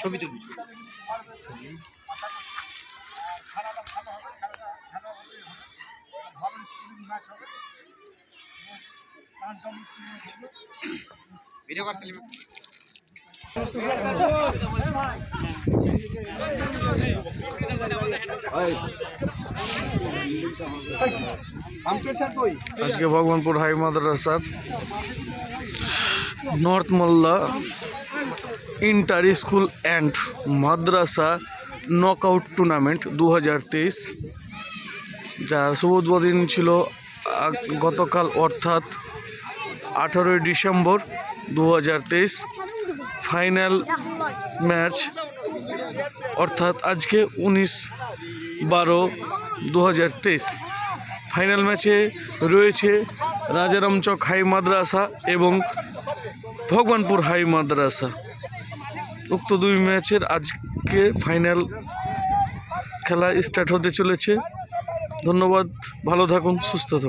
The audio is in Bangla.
ছবি তুলবি ছবি। ভিডিও কর সেলিম আজকে ভগবানপুর হাই মাদ্রাসার north Molla inter school and Madrasa knockout tournament দু হাজার তেইশ, যার শুভ উদ্বোধন ছিল গতকাল অর্থাৎ আঠারোই ডিসেম্বর দু হাজার তেইশ। ফাইনাল ম্যাচ, অর্থাৎ আজকে উনিশ বারো দু ফাইনাল ম্যাচে রয়েছে রাজারামচক হাই মাদ্রাসা এবং ভগবানপুর হাই মাদ্রাসা। উক্ত দুই ম্যাচের আজকে ফাইনাল খেলা স্টার্ট হতে চলেছে। ধন্যবাদ, ভালো থাকুন, সুস্থ থাকুন।